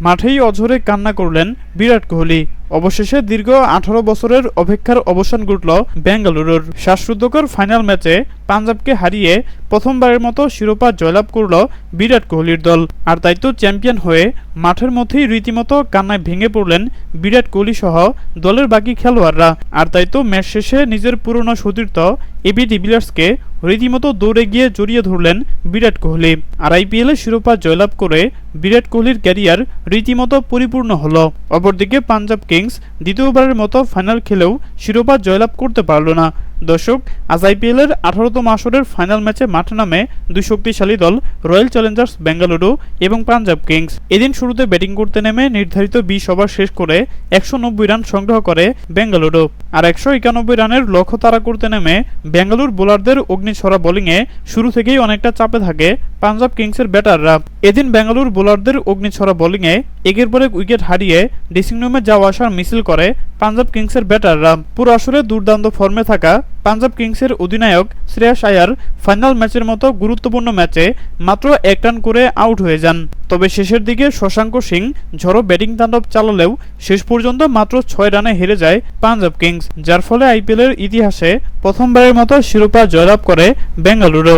মাঠেই অঝরে কান্না করলেন বিরাট কোহলি। অবশেষে দীর্ঘ আঠারো বছরের অপেক্ষার অবসান ঘটল বেঙ্গালুরুর। শ্বাসরুদ্ধকর ফাইনাল ম্যাচে পাঞ্জাবকে হারিয়ে প্রথমবারের মতো শিরোপা জয়লাভ করল বিরাট কোহলির দল। আর তাই তো চ্যাম্পিয়ন হয়ে মাঠের মধ্যেই রীতিমতো কান্নায় ভেঙে পড়লেন বিরাট কোহলি সহ দলের বাকি খেলোয়াড়রা। আর তাই তো ম্যাচ শেষে নিজের পুরনো সতীর্থ এবি ডিভিলিয়ার্সকে রীতিমতো দৌড়ে গিয়ে জড়িয়ে ধরলেন বিরাট কোহলি। আর আইপিএলে শিরোপা জয়লাভ করে বিরাট কোহলির ক্যারিয়ার রীতিমতো পরিপূর্ণ হল। অপরদিকে পাঞ্জাব কিংস দ্বিতীয়বারের মতো ফাইনাল খেলেও শিরোপা জয়লাভ করতে পারল না। দর্শক, আজ আইপিএলের আঠারোতম আসরের ফাইনাল ম্যাচে মাঠে নামে দুই শক্তিশালী দল রয়্যাল চ্যালেঞ্জার্স বেঙ্গালুরু এবং পাঞ্জাব কিংস। এদিন শুরুতে ব্যাটিং করতে নেমে নির্ধারিত বিশ ওভার শেষ করে একশো নব্বই রান সংগ্রহ করে বেঙ্গালুরু আর একশো একানব্বই রানের লক্ষ্য তারা করতে নেমে বেঙ্গালুর বোলারদের অগ্নিছড়া বোলিংয়ে শুরু থেকেই অনেকটা চাপে থাকে পাঞ্জাব কিংসের ব্যাটাররা। এদিন বেঙ্গালুর বোলারদের অগ্নিছড়া বোলিংয়ে একের পর এক উইকেট হারিয়ে ড্রেসিং রুমে যাওয়া আসার মিছিল করে পাঞ্জাব কিংসের ব্যাটাররা। পুরো আসরে দুর্দান্ত ফর্মে থাকা পাঞ্জাব কিংসের অধিনায়ক শ্রেয়াস আয়ার ফাইনাল ম্যাচের মতো গুরুত্বপূর্ণ ম্যাচে মাত্র এক রান করে আউট হয়ে যান। তবে শেষের দিকে শশাঙ্ক সিং ঝড়ো ব্যাটিং তাণ্ডব চালালেও শেষ পর্যন্ত মাত্র ছয় রানে হেরে যায় পাঞ্জাব কিংস, যার ফলে আইপিএলের ইতিহাসে প্রথমবারের মতো শিরোপা জয়লাভ করে বেঙ্গালুরু।